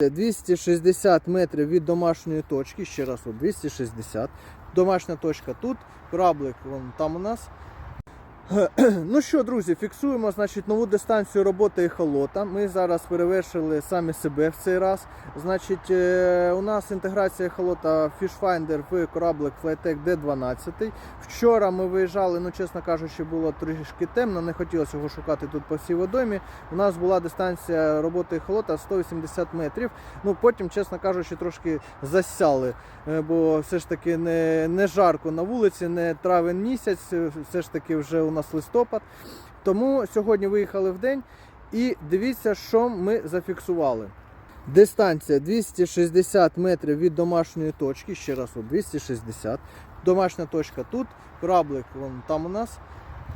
260 метрів від домашньої точки, ще раз, от 260. Домашня точка тут, кораблик вон там у нас. Ну що, друзі, фіксуємо значить, нову дистанцію роботи ехолота. Ми зараз перевершили самі себе в цей раз. Значить, е, у нас інтеграція ехолота Fishfinder в кораблик Flytech D12. Вчора ми виїжджали, ну чесно кажучи, було трішки темно, не хотілося його шукати тут по всій водоймі. У нас була дистанція роботи ехолота 180 метрів. Ну потім, чесно кажучи, трошки засяли, е, бо все ж таки не, не жарко на вулиці, не травень місяць, все ж таки вже у нас листопад. Тому сьогодні виїхали в день і дивіться, що ми зафіксували. Дистанція 260 метрів від домашньої точки. Ще раз, от 260. Домашня точка тут, кораблик вон там у нас.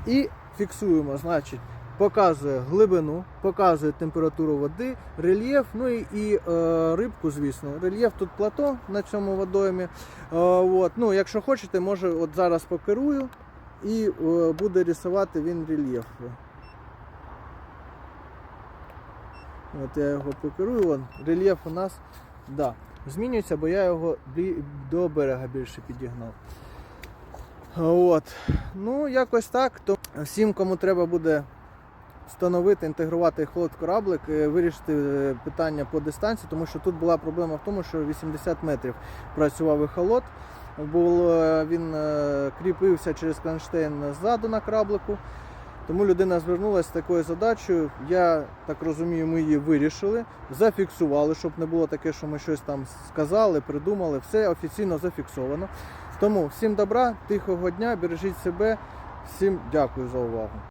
І фіксуємо, значить, показує глибину, показує температуру води, рельєф, ну і, і е, рибку, звісно. Рельєф тут плато на цьому водоймі. Е, от, ну, якщо хочете, може от зараз покерую і е, буде рисувати він рельєф. От я його покерую, вон, рельєф у нас да, змінюється, бо я його до берега більше підігнав. От. Ну, якось так. То всім, кому треба буде встановити, інтегрувати холод кораблик, е, вирішити е, питання по дистанції, тому що тут була проблема в тому, що 80 метрів працював ехолот. Було, він е, кріпився через кронштейн ззаду на кораблику. Тому людина звернулася з такою задачею. Я так розумію, ми її вирішили, зафіксували, щоб не було таке, що ми щось там сказали, придумали. Все офіційно зафіксовано. Тому всім добра, тихого дня, бережіть себе, всім дякую за увагу.